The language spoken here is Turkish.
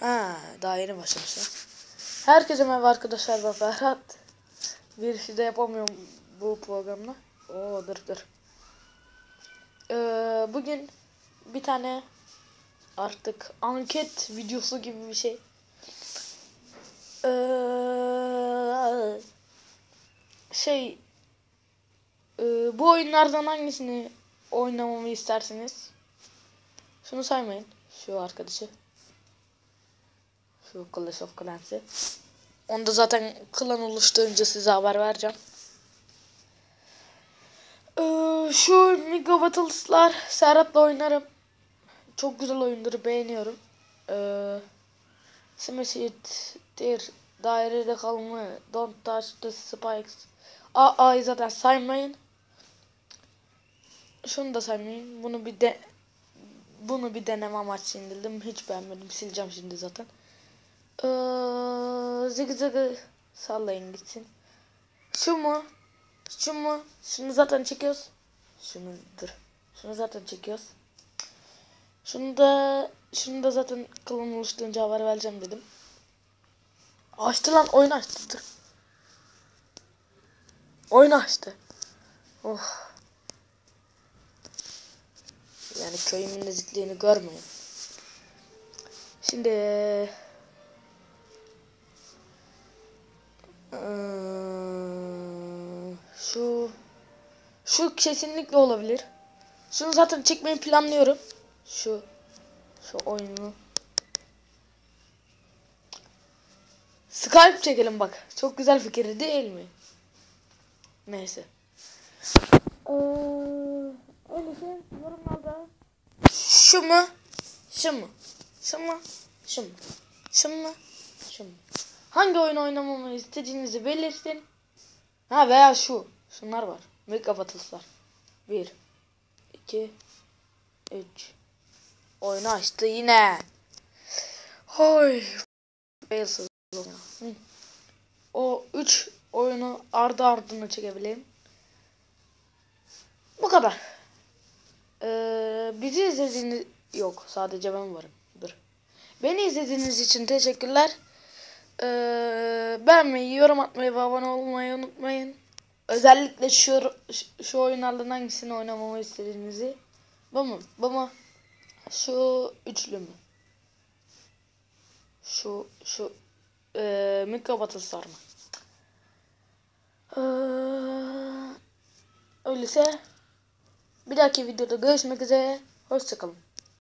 Ha, daha yeni başlamışlar. Herkese merhaba arkadaşlar ben Ferhat. Bir şey yapamıyorum bu programda. Oo dur dur. Ee, bugün bir tane artık anket videosu gibi bir şey. Ee, şey e, bu oyunlardan hangisini oynamamı istersiniz? Şunu saymayın. Şu arkadaşı. Şu Clash of Clans'i. Onda zaten klan oluşturunca size haber vereceğim. Ee, şu Mega Battles'lar Serhat'la oynarım. Çok güzel oyundur beğeniyorum. Ee, Smash Hit, Tear, Dairede kalma, Don't Touch the Spikes. A'yı zaten saymayın. Şunu da saymayın. Bunu bir de bunu bir deneme amaçlı indirdim. Hiç beğenmedim. Sileceğim şimdi zaten. Ee, zıgı sallayın gitsin. Şu mu? Şu mu? Şunu zaten çekiyoruz. Şunu dur. Şunu zaten çekiyoruz. Şunu da şunu da zaten kılın oluştuğunca haber vereceğim dedim. Açtı lan oyun açtı dur. Oyun açtı. Oh. Yani köyümün nezikliğini görmeyin. Şimdi şu şu kesinlikle olabilir. Şunu zaten çekmeyi planlıyorum. Şu şu oyunu. Skype çekelim bak. Çok güzel fikir değil mi? Neyse. Ee, öyleyse yorumlarda şu mu? Şu mu? Şu mu? Şu mu? Şu mu? Şu mu? Hangi oyun oynamamı istediğinizi belirtin. Ha veya şu. Şunlar var. Mega Battles'lar. 1 2 3 Oyunu açtı yine. Hoy. Failsız. O 3 oyunu ardı ardına çekebileyim. Bu kadar. Ee, bizi izlediğiniz yok sadece ben varım. Dur. Beni izlediğiniz için teşekkürler. Ee, beğenmeyi, yorum atmayı ve abone olmayı unutmayın. Özellikle şu şu oyunlardan hangisini oynamamı istediğinizi. Bu mu? Bu mu? Şu üçlü mü? Şu şu e, Mika Battlestar mı? Ee, öyleyse bir dahaki videoda görüşmek üzere. Hoşçakalın.